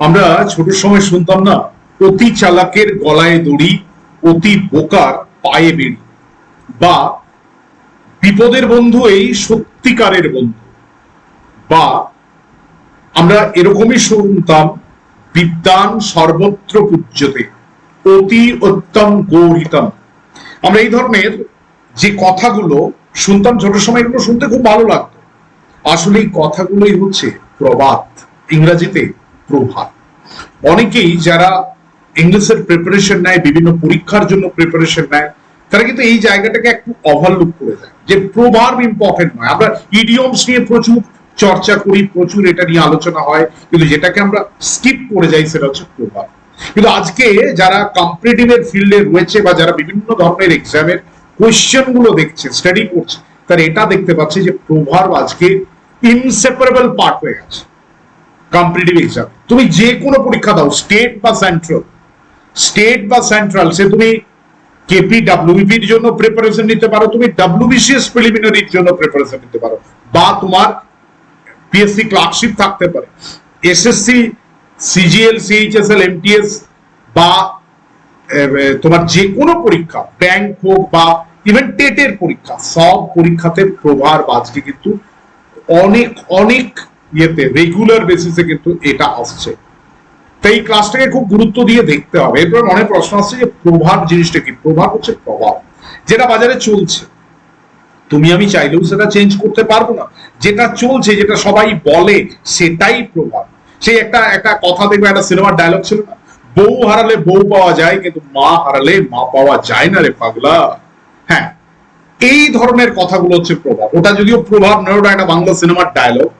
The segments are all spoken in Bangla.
আমরা ছোট সময় শুনতাম না, অতি চালাকের গলায় দড়ি, অতি বোকার পায়ে বেড়ি। বা, বিপদের বন্ধু এই সত্যিকারের বন্ধু। বা, আমরা এরকমই শুনতাম, বিদ্যান সর্বত্র পূজ্যতে, অতি উত্তম গৌরিতম আমরা এই ধরনের যে কথাগুলো শুনতাম ছোট সময়, এগুলো শুনতে খুব ভালো লাগতো। আসলে এই কথাগুলোই হচ্ছে প্রবাদ। ইংরেজিতে প্রভাত অনেকেই যারা ইংলিশের প্রিপারেশন নেয়, বিভিন্ন পরীক্ষার জন্য প্রিপারেশন নেয়, তারা কিন্তু এই জায়গাটাকে একটু ওভারলুক করে দেয় যে প্রভাব ইম্পর্টেন্ট নয়। আমরা ইডিয়মস নিয়ে প্রচুর চর্চা করি, প্রচুর এটা নিয়ে আলোচনা হয়, কিন্তু যেটাকে আমরা স্কিপ করে যাই সেটা হচ্ছে প্রভাব কিন্তু আজকে যারা কম্পিটিটিভের ফিল্ডে রয়েছে বা যারা বিভিন্ন ধরনের এক্সামের কোয়েশ্চেনগুলো দেখছে স্টাডি করছে, তারা এটা দেখতে পাচ্ছে যে প্রভাব আজকে ইনসেপারেবল পার্ট হয়ে গেছে। কম্পিটিটিভ এক্সাম তুমি যে কোনো পরীক্ষা দাও স্টেট বা সেন্ট্রাল স্টেট বা সেন্ট্রাল সে তুমি কেপি ডাব্লিউবিপির জন্য প্রিপারেশন নিতে পারো, তুমি ডাব্লিউবিসিএস প্রিলিমিনারির জন্য প্রিপারেশন নিতে পারো, বা তোমার পিএসসি ক্লার্কশিপ থাকতে পারে। এসএসসি সিজিএল সিএইচএসএল এমটিএস বা তোমার যে কোনো পরীক্ষা ব্যাংক হোক বা ইভেন টেটের পরীক্ষা, সব পরীক্ষাতে প্রভার আজকে কিন্তু অনেক অনেক ইয়েতে রেগুলার বেসিসে কিন্তু এটা আসছে। তো এই ক্লাসটাকে খুব গুরুত্ব দিয়ে দেখতে হবে। এরপর অনেক প্রশ্ন আসছে যে প্রভাব জিনিসটা কি? প্রভাব হচ্ছে প্রভাব, যেটা বাজারে চলছে। তুমি আমি চাইলেও সেটা চেঞ্জ করতে পারব না। যেটা চলছে, যেটা সবাই বলে, সেটাই প্রভাব। সেই একটা একটা কথা দেখবে, একটা সিনেমার ডায়লগ ছিল না? বউ হারালে বউ পাওয়া যায়, কিন্তু মা হারালে মা পাওয়া যায় না রে পাগলা। হ্যাঁ এই ধরনের কথাগুলো হচ্ছে প্রভাব। ওটা যদিও প্রভাব নয়, ওটা একটা বাংলা সিনেমার ডায়লগ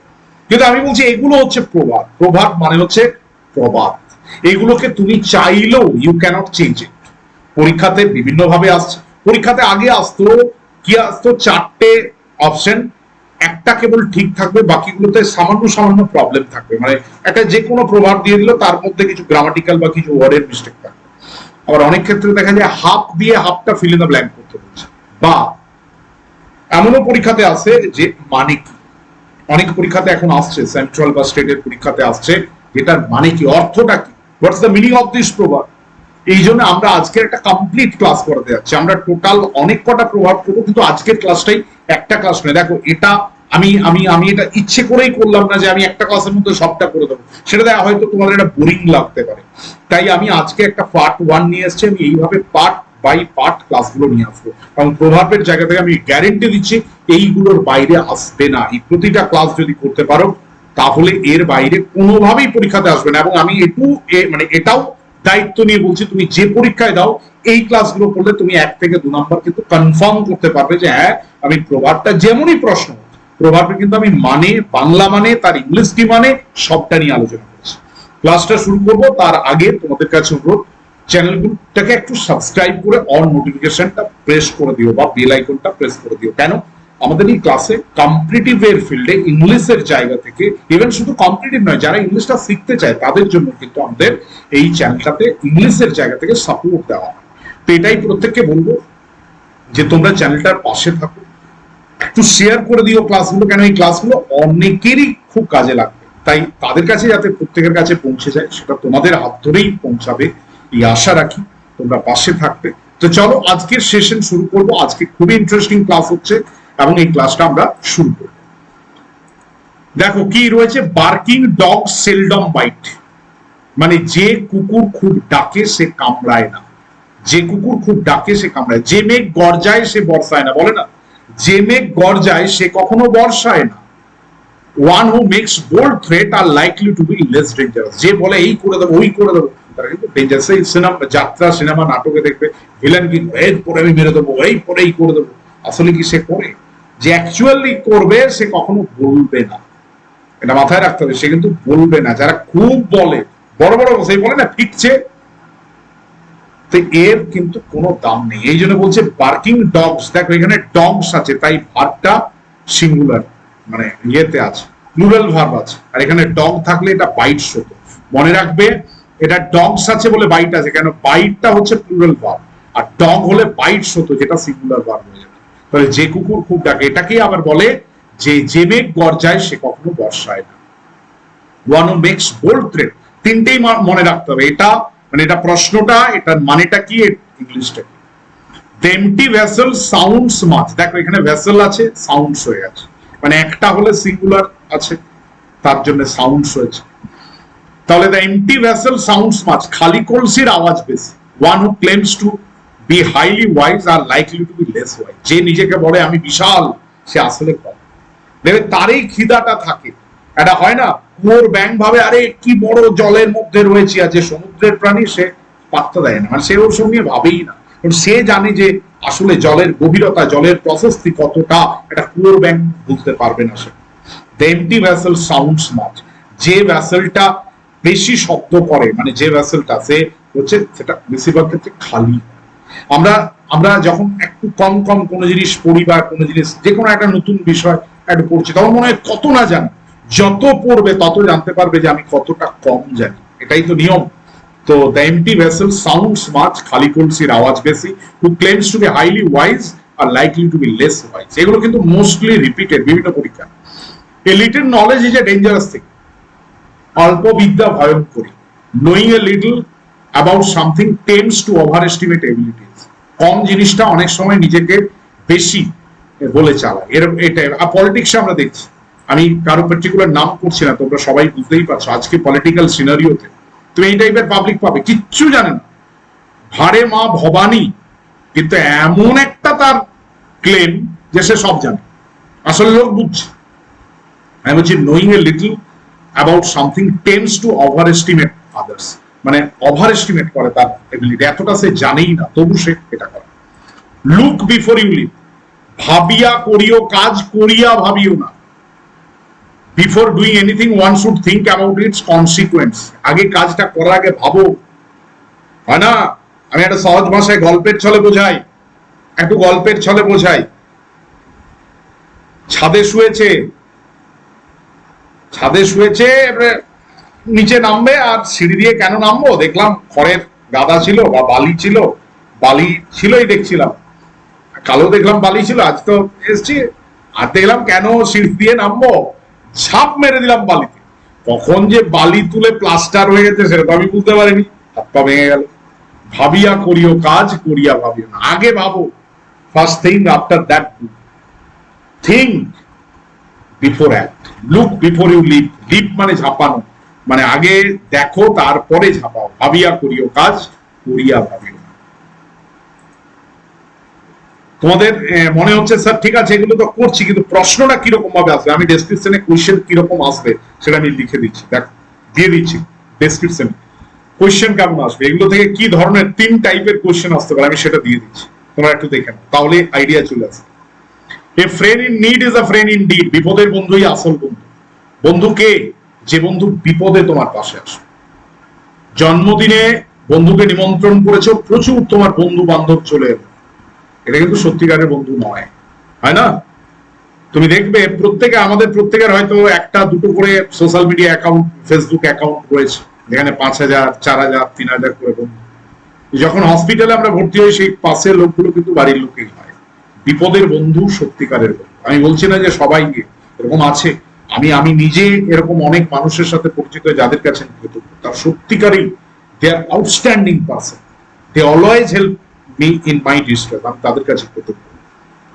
কিন্তু আমি বলছি, এগুলো হচ্ছে প্রভাব প্রভাব মানে হচ্ছে প্রবাদ। এগুলোকে তুমি চাইলেও ইউ ক্যানট চেঞ্জ ইট পরীক্ষাতে বিভিন্ন ভাবে আসছে। পরীক্ষাতে আগে আসতো, কি আসতো? চারটে অপশন একটা কেবল ঠিক থাকবে, বাকিগুলোতে সামান্য সামান্য প্রবলেম থাকবে। মানে একটা যে কোনো প্রভাব দিয়ে দিল তার মধ্যে কিছু গ্রামাটিক্যাল বা কিছু ওয়ার্ডের মিস্টেক থাকবে। আবার অনেক ক্ষেত্রে দেখা যায় হাফ দিয়ে হাফটা ফিল ইন দ্য ব্ল্যাঙ্ক করতে হচ্ছে। বা এমনও পরীক্ষাতে আসে যে মানে কি? অনেক পরীক্ষাতে এখন আসছে সেন্ট্রাল বা স্টেটের পরীক্ষাতে আসছে, যেটার মানে কি, অর্থটা কি? What's the meaning of this প্রভাব এই জন্য আমরা আজকের একটা কমপ্লিট ক্লাস করাতে যাচ্ছি। আমরা টোটাল অনেক কটা প্রভাব করব কিন্তু আজকের ক্লাসটাই একটা ক্লাস নয়। দেখো, এটা আমি আমি আমি এটা ইচ্ছে করেই করলাম না যে আমি একটা ক্লাসের মধ্যে সবটা করে দেবো। সেটা দেখা হয়তো তোমাদের এটা বোরিং লাগতে পারে। তাই আমি আজকে একটা পার্ট ওয়ান নিয়ে এসেছি, আমি এইভাবে পার্ট বাই পার্ট ক্লাসগুলো নিয়ে আসব। কারণ প্রভাবের জায়গা থেকে আমি গ্যারেন্টি দিচ্ছি, এইগুলোর বাইরে আসবে না। এই প্রতিটা ক্লাস যদি করতে পারো, তাহলে এর বাইরে কোনোভাবেই পরীক্ষাতে আসবে না। এবং আমি একটু মানে এটাও দায়িত্ব নিয়ে বলছি, তুমি যে পরীক্ষায় দাও, এই ক্লাসগুলো করলে তুমি এক থেকে দু নম্বর কিন্তু কনফার্ম করতে পারবে যে হ্যাঁ আমি প্রভাবটা যেমনই প্রশ্ন প্রভাবটা কিন্তু আমি মানে বাংলা মানে তার ইংলিশ কি মানে সবটা নিয়ে আলোচনা করছি। ক্লাসটা শুরু করব, তার আগে তোমাদের কাছে অনুরোধ চ্যানেলগুলোটাকে একটু সাবস্ক্রাইব করে অন নোটিফিকেশনটা প্রেস করে দিও বা বেল আইকনটা প্রেস করে দিও। কেন? আমাদের এই ক্লাসে কম্পিটিটিভ এর ফিল্ডে ইংলিশের জায়গা থেকে ইভেন শুধু কম্পিটিটিভ নয়, যারা ইংলিশটা শিখতে চায়, তাদের জন্য কিন্তু আমাদের এই চ্যানেলটাতে ইংলিশের জায়গা থেকে সাপোর্ট দেওয়া হয়। তো এটাই প্রত্যেককে বলব যে তোমরা চ্যানেলটার পাশে থাকো। একটু শেয়ার করে দিও ক্লাসগুলো কেন এই ক্লাসগুলো অনেকেরই খুব কাজে লাগবে। তাই তাদের কাছে যাতে প্রত্যেকের কাছে পৌঁছে যায়, সেটা তোমাদের হাত ধরেই পৌঁছাবে। এই আশা রাখি তোমরা পাশে থাকবে। তো চলো, আজকের সেশন শুরু করব। আজকে খুবই ইন্টারেস্টিং ক্লাস হচ্ছে এবং এই ক্লাসটা আমরা শুরু করব। দেখো, কি রয়েছে? বার্কিং ডগ সেলডম বাইট মানে যে কুকুর খুব ডাকে, সে কামড়ায় না। যে কুকুর খুব ডাকে, সে কামড়ায়। যে মেঘ গর্জায়, সে বর্ষায় না। বলে না? যে মেঘ গর্জায়, সে কখনো বর্ষায় না। One who makes bold threat are likely to be less dangerous যে বলে, এই করে দেবো, ওই করে দেবো। তারা কিন্তু এই সিনেমা, যাত্রা, সিনেমা, নাটকে দেখবে ভিলেন কি? এর পরে আমি মেরে দেবো, এই পরে এই করে দেবো। আসলে কি সে করে? যে অ্যাকচুয়ালি করবে, সে কখনো বলবে না। এটা মাথায় রাখতে হবে, সে কিন্তু বলবে না। যারা খুব বলে, বড় বড় সেই বলে না ফিকছে তো এর কিন্তু কোনো দাম নেই। এই জন্য বলছে বার্কিং ডগস দেখো এখানে ডগস আছে, তাই ভার্বটা সিঙ্গুলার মানে ইয়েতে আছে প্লুরাল ভার্ব আছে। আর এখানে ডগ থাকলে এটা বাইটস হতো মনে রাখবে এটা ডগস আছে বলে বাইট আছে, কেন বাইটটা হচ্ছে প্লুরাল ভার্ব আর ডগ হলে বাইটস হতো, যেটা সিঙ্গুলার ভার্ব হয়ে যাবে। তাহলে যে কুকুর খুব ডাকে, এটাকেই আবার বলে যে যে মেঘ গর্জায়, সে কখনো বর্ষায় না। One who makes bold threat তিনটেই মনে রাখতে হবে, এটা মানে এটা প্রশ্নটা, এটার মানেটা কি ইংলিশটা কি? The empty vessel sounds much দেখো এখানে ভেসেল আছে সাউন্ডস হয়ে আছে। মানে একটা হলে সিঙ্গুলার আছে, তার জন্য সাউন্ডস হয়েছে। তাহলে the empty vessel sounds much খালি কলসির আওয়াজ বেশি। One who claims to be highly wise are likely to be less wise যে নিজেকে বলে, আমি বিশাল সে আসলে কম। দেখবে তারই খিদাটা থাকে। এটা হয় না, কুয়োর ব্যাং ভাবে, আরে, কি বড় জলের মধ্যে রয়েছে আর যে সমুদ্রের প্রাণী সে পাত্তা দেয় না। মানে সে ওর সঙ্গে ভাবেই না। কারণ সে জানে যে আসলে জলের গভীরতা, জলের প্রশস্তি কতটা, এটা কুয়োর ব্যাং বুঝতে পারবে না সে। The empty vessel sounds much যে ভ্যাসেলটা বেশি শব্দ করে মানে যে ভ্যাসেলটা সে হচ্ছে সেটা বেশিরভাগ ক্ষেত্রে খালি। আমরা আমরা যখন একটু কম কম কোনো জিনিস পড়ি বা কোনো জিনিস যে কোনো একটা নতুন বিষয় একটু পড়ছি তখন মনে হয় কত না জানি, যত পড়বে তত জানতে পারবে যে আমি কতটা কম জানি। এটাই তো নিয়ম। তো the empty vessel sounds much খালি কলসির আওয়াজ বেশি who claims to be highly wise are likely to be less wise এগুলো কিন্তু মোস্টলি রিপিটেড বিভিন্ন পরীক্ষা a little knowledge is a dangerous thing অল্প বিদ্যা ভয়ঙ্করী knowing a little about something tends to overestimate abilities কম জিনিসটা অনেক সময় নিজেকে বেশি বলে চালায়। এর এটা আর পলিটিক্সে আমরা দেখছি। আমি কারও পার্টিকুলার নাম করছি না, তোমরা সবাই বুঝতেই পারছ। আজকে পলিটিক্যাল সিনারিওতে তুমি এই টাইপের পাবলিক পাবে। কিচ্ছু জানে না। ভারে মা ভবানী, কিন্তু এমন একটা তার ক্লেম যে সে সব জানে। আসলে লোক বুঝছে। আমি বলছি knowing a little about something tends to overestimate others মানে ওভার এস্টিমেট করে তার এবিলিটি এতটা সে জানেই না, তবু সে এটা করে। লুক বিফোর ইউ লিভ ভাবিয়া করিও কাজ, করিয়া ভাবিও না। Before doing anything one should think about its consequence আগে কাজটা করার আগে ভাবো। হয় না? আমি একটা সহজ ভাষায় গল্পের ছলে বোঝাই। একটু গল্পের ছলে বোঝাই। ছাদে শুয়েছে ছাদে শুয়েছে নিচে নামবে আর সিঁড়ি দিয়ে কেন নামবো? দেখলাম খড়ের গাদা ছিল বা বালি ছিল, বালি ছিলই দেখছিলাম। কালো দেখলাম বালি ছিল, আজ তো এসছি। আর দেখলাম কেন সিঁড়ি দিয়ে নামবো? ছাপ মেরে দিলাম বালিতে। কখন যে বালি তুলে প্লাস্টার হয়ে গেছে সেটা তো আমি বুঝতে পারিনি। হাত পা ভেঙে গেল। ভাবিয়া করিও কাজ, করিয়া ভাবিও আগে ভাবো first thing after that think before act look before you leap leap মানে ঝাঁপানো। মানে আগে দেখো, তারপরে ঝাঁপাও। ভাবিয়া করিও কাজ, করিয়া ভাবিও তোমাদের মনে হচ্ছে, স্যার, ঠিক আছে, এগুলো তো করছি, কিন্তু প্রশ্নটা কীরকম ভাবে আসবে? আমি ডেসক্রিপশনে কোয়েশ্চেন কীরকম আসবে, সেটা আমি লিখে দিচ্ছি। দেখ, দিয়ে দিচ্ছি ডেসক্রিপশনে কোয়েশ্চেন কেমন আসবে? এগুলো থেকে কি ধরনের তিন টাইপের কোয়েশ্চেন আসতে পারে, আমি সেটা দিয়ে দিচ্ছি। তোমরা একটু দেখে তাহলে আইডিয়া চলে আসবে a friend in need is a friend indeed বিপদের বন্ধুই আসল বন্ধু। বন্ধু কে? যে বন্ধু বিপদে তোমার পাশে আসে জন্মদিনে বন্ধুকে নিমন্ত্রণ করেছ, প্রচুর তোমার বন্ধু বান্ধব চলে এলো। এটা কিন্তু সত্যিকারের বন্ধু নয়। হয় না? তুমি দেখবে প্রত্যেকে, আমাদের প্রত্যেকের হয়তো একটা, দুটো করে social media account Facebook account রয়েছে। যেখানে পাঁচ হাজার, চার হাজার, তিন হাজার করে বন্ধু। যখন হসপিটালে আমরা ভর্তি হই, সেই পাশের লোকগুলো কিন্তু বাড়ির লোকেই হয়। বিপদের বন্ধু সত্যিকারের বন্ধু। আমি বলছি না যে সবাই এরকম আছে। আমি আমি নিজে এরকম অনেক মানুষের সাথে পরিচিত যাদের কাছে তার সত্যিকারই they are outstanding person they always help me in my distress আমি তাদের কাছে কৃতজ্ঞ।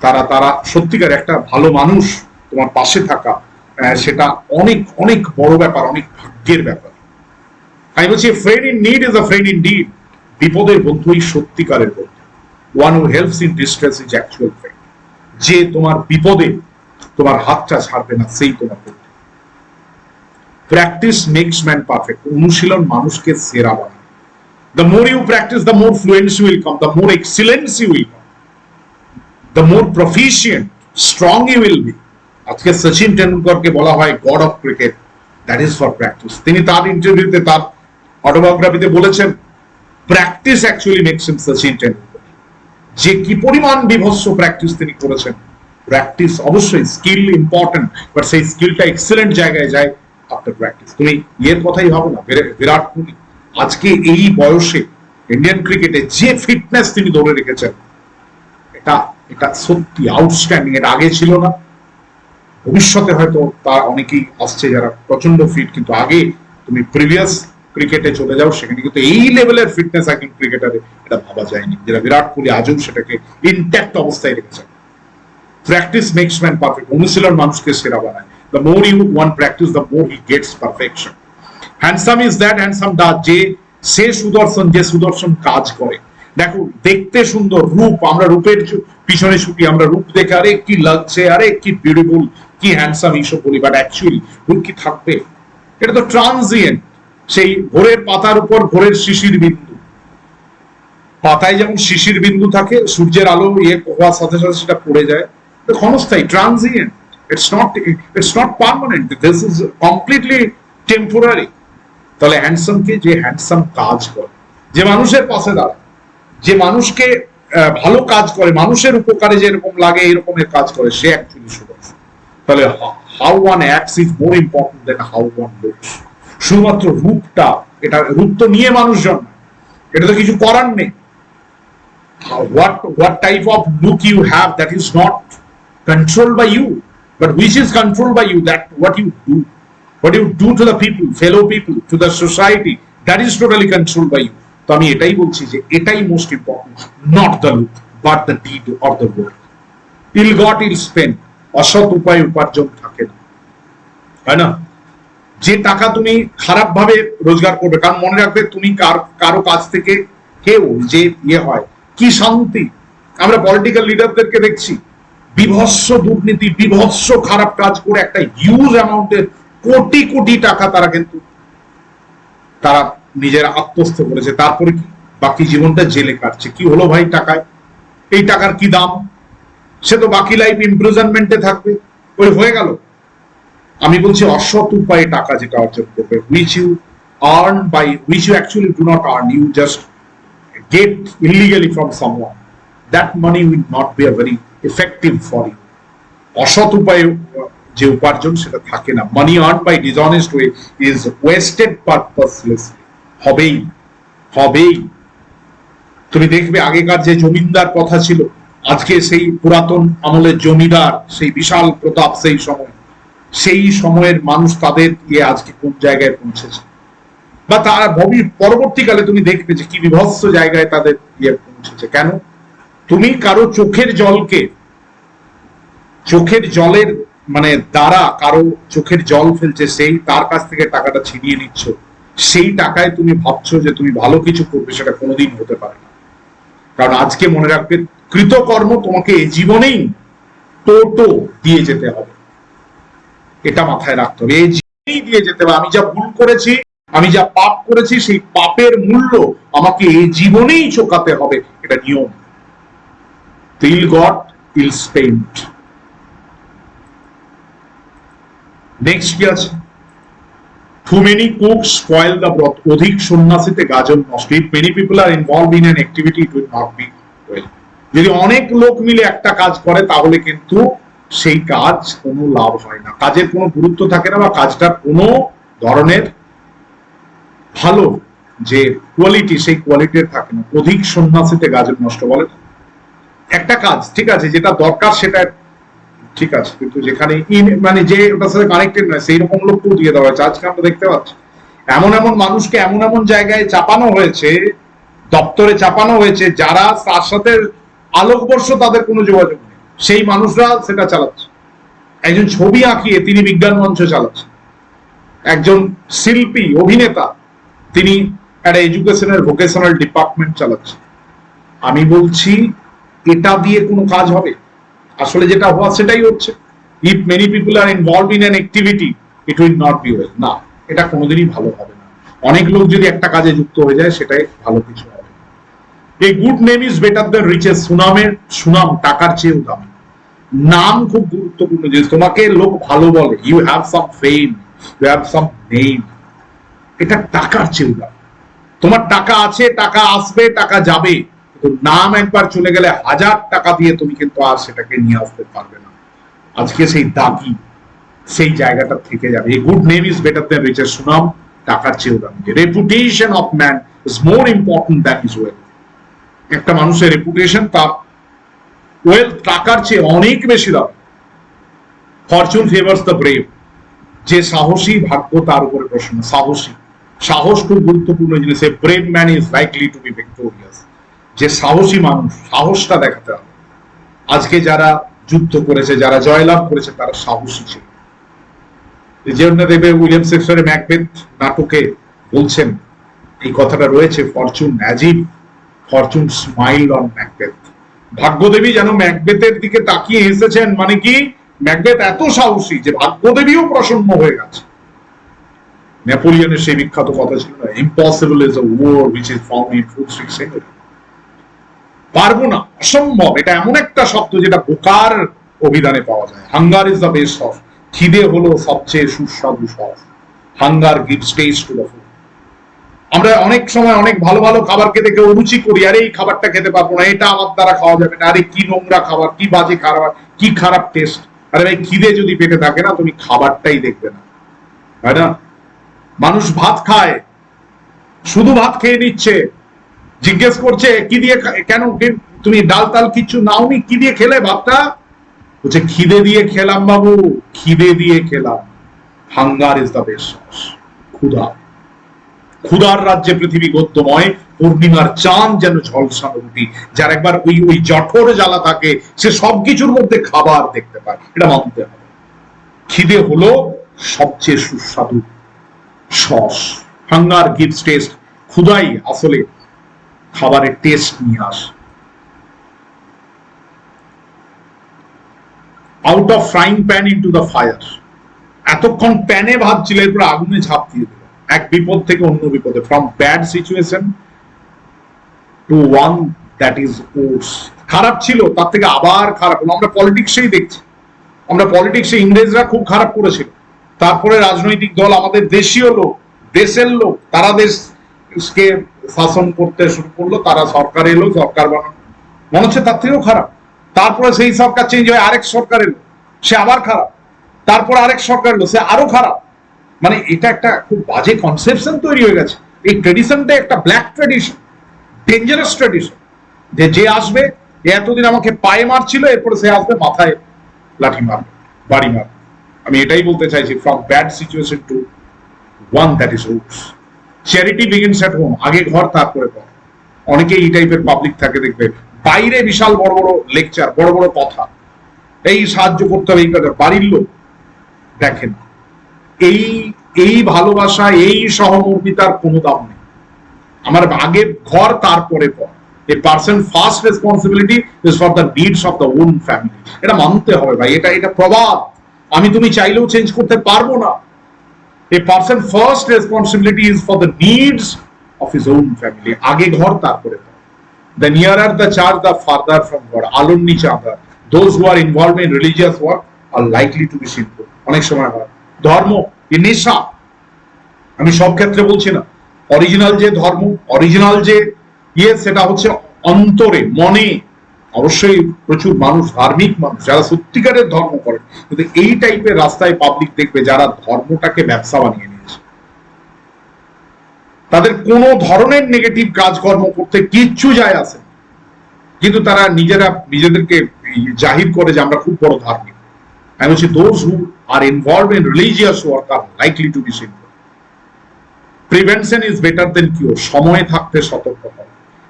তারা তারা সত্যিকার একটা ভালো মানুষ, তোমার পাশে থাকা সেটা অনেক অনেক বড় ব্যাপার, অনেক ভাগ্যের ব্যাপার। আমি বলছি friend in need is a friend in deed বিপদের বন্ধুই সত্যিকারের বন্ধু। One who helps in distress is actual friend যে তোমার বিপদে তোমার হাতটা ছাড়বে না, সেই তোমার বন্ধু প্র্যাকটিস মেক্স ম্যান পারফেক্ট অনুশীলন মানুষকে সেরা বানায়। The more you practice the more fluency will come the more excellency will come the more proficient strong you will be আজকে সচিন টেন্ডুলকরকে বলা হয় god of cricket that is for practice তিনি তার ইন্টারভিউতে তার অটোবায়োগ্রাফিতে বলেছেন practice actually makes him Sachin Tendulkar যে কি পরিমাণ বিভৎস প্র্যাকটিস তিনি করেছেন। প্র্যাকটিস অবশ্যই স্কিল ইম্পর্টেন্ট বাট সেই স্কিলটা এক্সেলেন্ট জায়গায় যায় আফটার প্র্যাকটিস তুমি ইয়ের কথাই ভাবো না, বিরাট কোহলি। আজকে এই বয়সে ইন্ডিয়ান ক্রিকেটে যে ফিটনেস তিনি ধরে রেখেছেন, এটা এটা সত্যি আউটস্ট্যান্ডিং এটা আগে ছিল না। ভবিষ্যতে হয়তো তার অনেকেই আসছে যারা প্রচণ্ড ফিট কিন্তু আগে তুমি প্রিভিয়াস ক্রিকেটে চলে যাও, সেখানে কিন্তু এই লেভেলের ফিটনেস একজন ক্রিকেটারে এটা ভাবা যায়নি। যেটা বিরাট কোহলি আজও সেটাকে ইনট্যাক্ট অবস্থায় রেখেছে। প্র্যাকটিস মেক্স ম্যান পারফেক্ট অনুশীলন মানুষকে সেরা বানায়। The more you one practice the more he gets perfection handsome is that handsome the যে, সে সুদর্শন, যে সুদর্শন কাজ করে। দেখো, দেখতে সুন্দর রূপ, আমরা রূপের পিছনে ছুটি, আমরা রূপ দেখে, আরে কি লাগছে, আরে কি বিউটিফুল কি হ্যান্ডসাম এইসব বলি। বাট অ্যাকচুয়ালি রূপ কি থাকবে? এটা তো ট্রানজিয়েন্ট সেই ভোরের পাতার উপর ভোরের শিশির বিন্দু। পাতায় যেমন শিশির বিন্দু থাকে, সূর্যের আলো ইয়ে হওয়ার সাথে সাথে সেটা পড়ে যায়। ক্ষণস্থায়ী transient it's not it's not permanent this is completely temporary তাহলে হ্যান্ডসামকে যে হ্যান্ডসাম কাজ করে, যে মানুষের পাশে দাঁড়ায়, যে মানুষকে ভালো কাজ করে, মানুষের উপকারে যেরকম লাগে এরকমের কাজ করে, সে অ্যাকচুয়ালি সুদর্শন। তাহলে how one acts is more important then how one looks শুধুমাত্র রূপটা এটা রূপ তো নিয়ে মানুষ জন্মায় এটা তো কিছু করার নেই what what type of look you have that is not controlled by you but which is controlled by you that what you do what you do to the people fellow people to the society that is totally controlled by you তো আমি এটাই বলছি যে এটাই most important not the look but the deed or the work ill got ill spend অসৎ উপায় উপার্জন থাকে না তাই না যে টাকা তুমি খারাপ ভাবে রোজগার করবে, কারণ মনে রাখবে তুমি কার কারও কাছ থেকে কেউ যে ইয়ে হয়, কি শান্তি? আমরা পলিটিক্যাল লিডারদেরকে দেখছি, বিভৎস দুর্নীতি, বিভৎস খারাপ কাজ করে একটা হিউজ অ্যামাউন্টের কোটি কোটি টাকা তারা কিন্তু তারা নিজের আত্মস্থ করেছে। তারপরে কি? বাকি জীবনটা জেলে কাটছে। কি হলো ভাই টাকায়? এই টাকার কি দাম? সে তো বাকি লাইফ ইমপ্রিজনমেন্টে থাকবে। ওই হয়ে গেল। আমি বলছি অসৎ উপায়ে টাকা যেটা অর্জন করবে। Which you earn by which you actually do not earn you just get illegally from someone, that money will not be a very effective for you. অসৎ উপায়ে যে উপার্জন সেটা থাকে না। Money earn by dishonest way is wasted purposeless হবেই হবেই। তুমি দেখবে আগেকার যে জমিদার কথা ছিল আজকে সেই পুরাতন আমলের জমিদার সেই বিশাল প্রতাপ সেই সময়। সেই সময়ের মানুষ তাদের ইয়ে আজকে কোন জায়গায় পৌঁছেছে? বা তারা ভবি, পরবর্তীকালে তুমি দেখবে যে কি বিভৎস জায়গায় তাদের ইয়ে পৌঁছেছে। কেন? তুমি কারও চোখের জলকে, চোখের জলের মানে দ্বারা কারও চোখের জল ফেলছে, সেই তার কাছ থেকে টাকাটা ছিনিয়ে নিচ্ছ। সেই টাকায় তুমি ভাবছ যে তুমি ভালো কিছু করবে, সেটা কোনোদিন হতে পারে না। কারণ আজকে মনে রাখবে, কৃতকর্ম তোমাকে এ জীবনেই টোটো দিয়ে যেতে হবে। এটা মাথায় রাখতে হবে। এই দিয়ে যেতে হবে। আমি যা ভুল করেছি, আমি যা পাপ করেছি, সেই পাপের মূল্য আমাকে এই জীবনেই চোকাতে হবে। এটা নিয়ম। তিল গট ইল স্পেন্ট নেক্সট কি আছে? Too many cook spoil the broth অধিক সন্ন্যাসীতে গাজন নষ্ট। If many people are involve in an activity it will not be well যদি অনেক লোক মিলে একটা কাজ করে, তাহলে কিন্তু সেই কাজ কোনো লাভ হয় না। কাজের কোনো গুরুত্ব থাকে না বা কাজটার কোনো ধরনের ভালো যে কোয়ালিটি সেই কোয়ালিটির থাকে না। অধিক সন্ন্যাসীতে গাজন নষ্ট বলে। একটা কাজ, ঠিক আছে, যেটা দরকার সেটা ঠিক আছে, কিন্তু যেখানে ইন মানে যে ওটার সাথে কানেক্টেড নয়, সেই রকম লোককেও দিয়ে দেওয়া হয়েছে। আজকে আমরা দেখতে পাচ্ছি, এমন এমন মানুষকে এমন এমন জায়গায় চাপানো হয়েছে, দপ্তরে চাপানো হয়েছে, যারা তার সাথে আলোকবর্ষ তাদের কোনো যোগাযোগ সেই মানুষরা সেটা চালাচ্ছে। একজন ছবি আঁকিয়ে তিনি বিজ্ঞান মঞ্চ চালাচ্ছেন। একজন শিল্পী, অভিনেতা, তিনি একটা এডুকেশনের ভোকেশনাল ডিপার্টমেন্ট চালাচ্ছেন। আমি বলছি, এটা দিয়ে কোনো কাজ হবে? আসলে যেটা হওয়া সেটাই হচ্ছে। If many people are involve in an activity it will not be well না, এটা কোনোদিনই ভালো হবে না। অনেক লোক যদি একটা কাজে যুক্ত হয়ে যায়, সেটাই ভালো কিছু হবে। এই good name is better than riches সুনামের সুনাম, টাকার চেয়েও দামি। নাম খুব গুরুত্বপূর্ণ জিনিস। তোমাকে লোক ভালো বলে। You have some fame you have some name এটা টাকার চেয়েও দামি। তোমার টাকা আছে, টাকা আসবে, টাকা যাবে। কিন্তু নাম একবার চলে গেলে হাজার টাকা দিয়ে তুমি কিন্তু আর সেটাকে নিয়ে আসতে পারবে না। আজকে সেই দাগি, সেই জায়গাটা থেকে যাবে। এই good name is better than রিচের সুনাম, টাকার চেয়েও দামি। Reputation of man is more important than is well একটা মানুষের রেপুটেশন তার ওয়েল টাকার চেয়ে অনেক বেশি দাম ফরচুন ফেভার্স দ্য ব্রেভ যে সাহসী ভাগ্য তার উপরে প্রশ্ন সাহসী। সাহস খুব গুরুত্বপূর্ণ জিনিস a brave man is likely to be victorious যে সাহসী মানুষ, সাহসটা দেখাতে হবে। আজকে যারা যুদ্ধ করেছে, যারা জয়লাভ করেছে, তারা সাহসী ছিল। জন্য দেখবে উইলিয়াম শেক্সপিয়ারের ম্যাকবেথ নাটকে বলছেন, এই কথাটা রয়েছে fortune achieve fortune smile on Macbeth ভাগ্যদেবী যেন ম্যাকবেথের দিকে তাকিয়ে এসেছেন মানে কি? ম্যাকবেথ এত সাহসী যে ভাগ্যদেবীও প্রসন্ন হয়ে গেছে। নেপোলিয়নের সেই বিখ্যাত কথা ছিল না impossible is a word which is found in food century পারব না, অসম্ভব, এটা এমন একটা শব্দ যেটা বোকার অভিধানে পাওয়া যায়। Hunger is the best of খিদে হলো সবচেয়ে সুস্বাদু সব hunger gives taste to the food আমরা অনেক সময় অনেক ভালো ভালো খাবার খেতে কেউ রুচি করি, আরে এই খাবারটা খেতে পারব না, এটা আমার দ্বারা খাওয়া যাবে না। আরে কি নোংরা খাবার, কি বাজে খাবার, কি খারাপ টেস্ট আরে ভাই, খিদে যদি পেটে থাকে না, তুমি খাবারটাই দেখবে না। তাই না? মানুষ ভাত খায়, শুধু ভাত খেয়ে নিচ্ছে। জিজ্ঞেস করছে, কি দিয়ে কেন তুমি ডাল তাল কিচ্ছু নাওনি? কি দিয়ে খেলে ভাতটা? বলছে, খিদে দিয়ে খেলাম বাবু, খিদে দিয়ে খেলাম। হাঙ্গার ইজ দ্য বেস্ট ক্ষুধা ক্ষুধার রাজ্যে পৃথিবী গদ্যময়, পূর্ণিমার চাঁদ যেন ঝলসানো রুটি, যার একবার ওই ওই জঠর জ্বালা থাকে, সে সবকিছুর মধ্যে খাবার দেখতে পায়। এটা মানতে হবে। খিদে হলো সবচেয়ে সুস্বাদু সস। হাঙ্গার গিভস টেস্ট, ক্ষুধাই আসলে খাবারের টেস্ট নিয়ে আস। Out of frying pan into the fire এতক্ষণ প্যানে ভাত ছিল এরপর আগুনে ঝাঁপ দিয়ে দিল। এক বিপদ থেকে অন্য বিপদে from bad situation to one that is worse খারাপ ছিল, তার থেকে আবার খারাপ হলো। আমরা পলিটিক্সেই দেখছি। আমরা পলিটিক্সে ইংরেজরা খুব খারাপ করেছিল। তারপরে রাজনৈতিক দল, আমাদের দেশীয় লোক, দেশের লোক, তারা দেশকে শাসন করতে শুরু করল, তারা সরকার এলো, সরকার বানানো মনে হচ্ছে তার থেকেও খারাপ। তারপরে সেই সরকার চেঞ্জ হয়, আরেক সরকার এলো, সে আবার খারাপ। তারপর আরেক সরকার এলো, সে আরও খারাপ। মানে এটা একটা খুব বাজে কনসেপশন তৈরি হয়ে গেছে। এই ট্রেডিশনটা একটা ব্ল্যাক ট্রেডিশন ডেঞ্জারাস ট্রেডিশন যে যে আসবে এতদিন আমাকে পায়ে মারছিল, এরপরে সে আসবে মাথায় লাঠি মারবে, বাড়ি মারবে। আমি এটাই বলতে চাইছি from bad situation to one that is roots charity begins at home আগে ঘর, তারপরে পর অনেকে এই টাইপের পাবলিক থাকে, দেখবে। বাইরে বিশাল বড় বড় লেকচার বড় বড় কথা। এই সাহায্য করতে হবে, এই কথা। বাড়ির লোক দেখেন এই এই ভালোবাসা এই সহমর্মিতার কোনো দাম নেই। আমার আগে ঘর তারপরে পর a person first responsibility is for the needs of the own family এটা মানতে হবে ভাই এটা এটা প্রবাদ। আমি তুমি চাইলেও চেঞ্জ করতে পারব না। A person first responsibility is for the needs of his own family আগে ঘর তারপরে পর the nearer the charge, the farther from God. নিচে আমরা। Those who are involved in religious work are likely to be sinful. অনেক সময় হয়। ধর্ম নেশা। আমি সব ক্ষেত্রে বলছি না। অরিজিনাল যে ধর্ম অরিজিনাল যে ইয়ে সেটা হচ্ছে অন্তরে, মনে। অবশ্যই প্রচুর মানুষ, ধার্মিক মানুষ, যারা সত্যিকারের ধর্ম করে কিন্তু এই টাইপের রাস্তায় পাবলিক দেখবে যারা ধর্মটাকে ব্যবসা বানিয়ে নিয়েছে। তাদের কোনো ধরনের নেগেটিভ কাজকর্ম করতে কিচ্ছু যায় আসে কিন্তু তারা নিজেরা, নিজেদেরকে জাহির করে যে আমরা খুব বড় ধার্মিক। আমি বলছি those who are involve in religious work are likely to be simple prevention is better then cure সময় থাকতে সতর্ক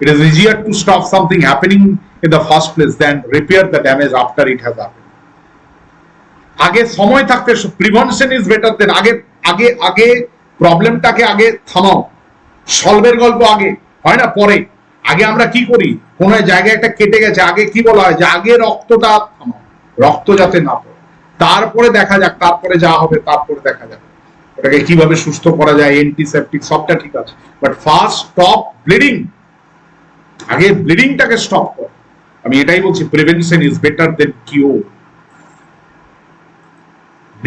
it is easier to stop something happening in the first place then repair the damage after it has happen আগে সময় থাকতে প্রিভেনশন ইজ বেটার দেন আগে আগে আগে প্রবলেমটাকে আগে থামাও। সলভের গল্প আগে, হয় না? পরে। আগে আমরা কি করি? কোন জায়গায় একটা কেটে গেছে। আগে কি বলা হয়? যে আগে রক্তটা থামাও। রক্ত যাতে না পড়ে। তারপরে দেখা যাক, তারপরে যা হবে তারপরে দেখা যাক। ওটাকে কীভাবে সুস্থ করা যায় অ্যান্টিসেপটিক সবটা ঠিক আছে। বাট ফার্স্ট স্টপ ব্লিডিং আগে ব্লিডিংটাকে স্টপ কর। আমি এটাই বলছি prevention is better then cure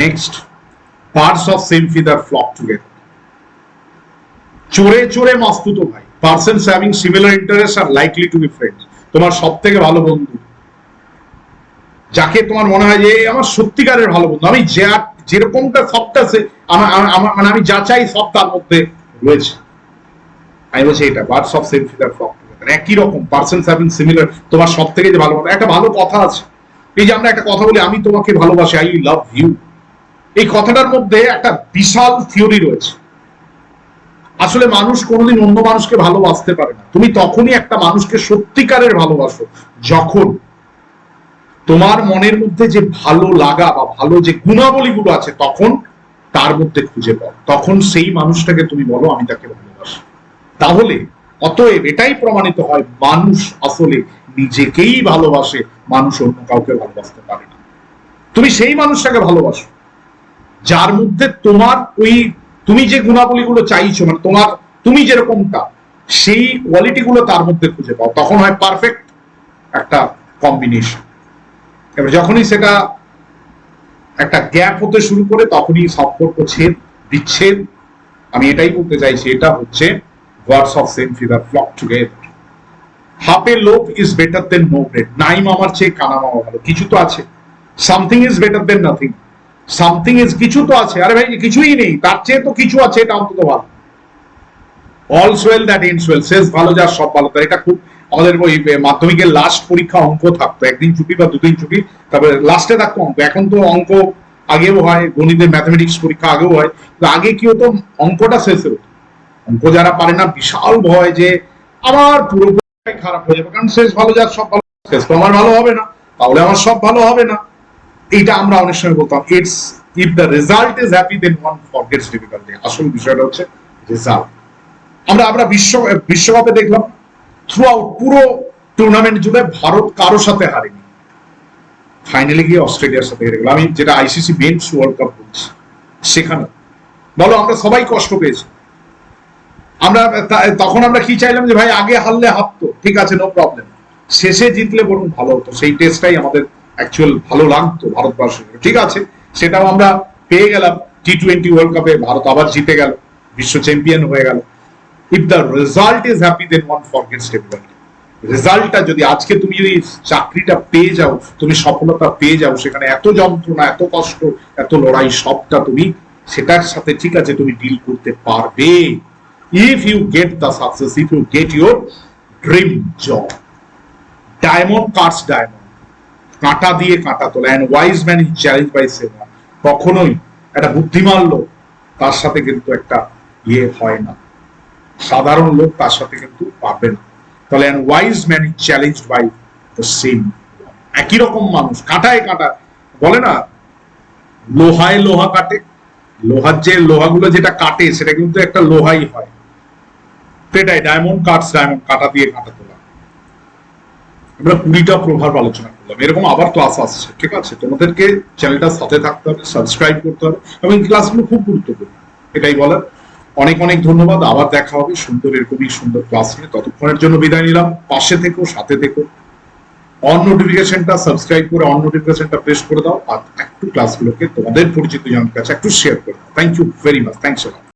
next parts of same feather flock together চোরে চোরে মাস্তুত ভাই। Persons having similar interest are likely to be friends তোমার সব থেকে ভালো বন্ধু। যাকে তোমার মনে হয় যে আমার সত্যিকারের ভালো বন্ধু। আমি যা যেরকমটা সবটা সে আমার মানে আমি যা চাই সব তার মধ্যে রয়েছে। আমি বলছি, এটা birds of same feather flock একই রকম পার্সনস হ্যাভিং সিমিলার তোমার সব থেকে যে ভালো একটা ভালো কথা আছে। এই যে আমরা একটা কথা বলি, আমি তোমাকে ভালোবাসি আই লাভ ইউ এই কথাটার মধ্যে একটা বিশাল থিওরি রয়েছে। আসলে মানুষ কোনোদিন অন্য মানুষকে ভালোবাসতে পারে না। তুমি তখনই একটা মানুষকে সত্যিকারের ভালোবাসো, যখন তোমার মনের মধ্যে যে ভালো লাগা বা ভালো যে গুণাবলীগুলো আছে, তখন তার মধ্যে খুঁজে পাও। তখন সেই মানুষটাকে তুমি বলো, আমি তাকে ভালোবাসি। তাহলে অতএব এটাই প্রমাণিত হয়, মানুষ আসলে নিজেকেই ভালোবাসে, মানুষ অন্য কাউকে ভালোবাসতে পারে না। তুমি সেই মানুষটাকে ভালোবাসো, যার মধ্যে তোমার ওই তুমি যে গুণাবলীগুলো চাইছো মানে তোমার তুমি যেরকমটা, সেই কোয়ালিটি গুলো তার মধ্যে খুঁজে পাও। তখন হয় পারফেক্ট একটা কম্বিনেশন এবার যখনই সেটা একটা গ্যাপ হতে শুরু করে, তখনই সম্পর্ক ছেদ, বিচ্ছেদ। আমি এটাই বলতে চাইছি, এটা হচ্ছে words of same feather flock together half a loaf is better then no bread নাই মামার চেয়ে কানা মামা ভালো কিছু তো আছে something is better then nothing something is কিছু তো আছে আরে ভাই কিছুই নেই তার চেয়ে তো কিছু আছে এটা অন্তত ভালো all's well that ends well শেষ ভালো যার সব ভালো তার এটা খুব আমাদের ওই মাধ্যমিকের লাস্ট পরীক্ষা অঙ্ক থাকতো। একদিন ছুটি বা দুদিন ছুটি, তারপরে লাস্টে থাকতো অঙ্ক। এখন তো অঙ্ক আগেও হয়, গণিতের ম্যাথমেটিক্স পরীক্ষা আগেও হয়। তো আগে কি হতো, অঙ্কটা শেষে হতো। অঙ্ক যারা পারে না, বিশাল ভয় যে আমার পুরো পরীক্ষাই খারাপ হয়ে যাবে। কারণ শেষ ভালো যার, সব ভালো। শেষ তো আমার ভালো হবে না। তাহলে আমার সব ভালো হবে না। এইটা আমরা অনেক সময় বলতাম it's if the result is happy then one forgets difficulty আসল বিষয়টা হচ্ছে রেজাল্ট আমরা আমরা বিশ্ব বিশ্বকাপে দেখলাম থ্রু আউট পুরো টুর্নামেন্ট জুড়ে ভারত কারও সাথে হারেনি। ফাইনালে গিয়ে অস্ট্রেলিয়ার সাথে হেরে গেল। আমি যেটা আইসিসি মেন্স ওয়ার্ল্ড কাপ বলছি, সেখানে। বলো, আমরা সবাই কষ্ট পেয়েছি। আমরা তখন আমরা কি চাইলাম যে, ভাই, আগে হারলে হারতো। ঠিক আছে নো প্রবলেম শেষে জিতলে বরং ভালো হতো। সেই টেস্টটাই আমাদের অ্যাকচুয়াল ভালো লাগতো ভারতবর্ষের। ঠিক আছে, সেটাও আমরা পেয়ে গেলাম। টি টোয়েন্টি ওয়ার্ল্ড কাপে ভারত আবার জিতে গেল। বিশ্ব চ্যাম্পিয়ন হয়ে গেল। If the result is happy then one forgets difficulty রেজাল্টটা যদি আজকে তুমি যদি চাকরিটা পেয়ে যাও, তুমি সফলতা পেয়ে যাও, সেখানে এত যন্ত্রণা, এত কষ্ট, এত লড়াই, সবটা তুমি সেটার সাথে ঠিক আছে, তুমি ডিল করতে পারবে। If you get the success if you get your dream job diamond cuts diamond কাঁটা দিয়ে কাঁটা তোলা। And wise man is challenge by seven কখনোই একটা বুদ্ধিমান লোক তার সাথে কিন্তু একটা ইয়ে হয় না। সাধারণ লোক তার সাথে কিন্তু পারবে না তাহলে and wise man is challenge by the same একই রকম মানুষ, কাঁটায় কাঁটা। বলে না, লোহায় লোহা কাটে, লোহার যে লোহাগুলো যেটা কাটে, সেটা কিন্তু একটা লোহাই হয়। সেটাই ডায়মন্ড কাটস ডায়মন্ড কাটা দিয়ে কাটা তোলা। আমরা কুড়িটা প্রভাব আলোচনা করলাম। এরকম আবার ক্লাস আসছে, ঠিক আছে? তোমাদেরকে চ্যানেলটার সাথে থাকতে হবে সাবস্ক্রাইব করতে হবে, এবং ক্লাসগুলো খুব গুরুত্বপূর্ণ। এটাই বলার। অনেক অনেক ধন্যবাদ। আবার দেখা হবে সুন্দর এরকমই সুন্দর ক্লাস নিয়ে। ততক্ষণের জন্য বিদায় নিলাম। পাশে থেকো, সাথে থেকো। অন নোটিফিকেশনটা সাবস্ক্রাইব করে অন নোটিফিকেশনটা প্রেস করে দাও। আর একটু ক্লাসগুলোকে তোমাদের পরিচিত জনের কাছে একটু শেয়ার করে দাও। Thank you very much thanks